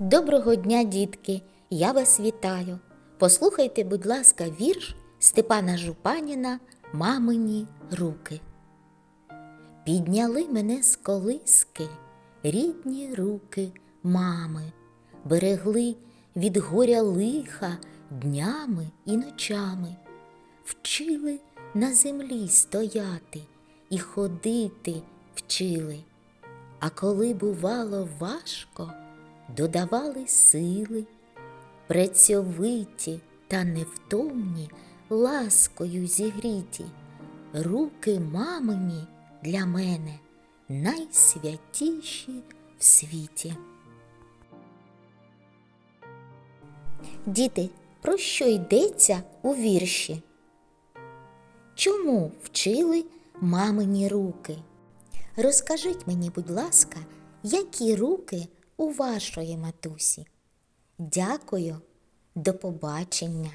Доброго дня, дітки! Я вас вітаю. Послухайте, будь ласка, вірш Степана Жупаніна Мамині руки. Підняли мене з колиски рідні руки мами, берегли від горя лиха днями і ночами, вчили на землі стояти і ходити вчили. А коли бувало важко, додавали сили, працьовиті та невтомні, ласкою зігріті, руки мамині для мене найсвятіші в світі. Діти, про що йдеться у вірші? Чому вчили мамині руки? Розкажіть мені, будь ласка, які руки у вашої матусі? Дякую, до побачення.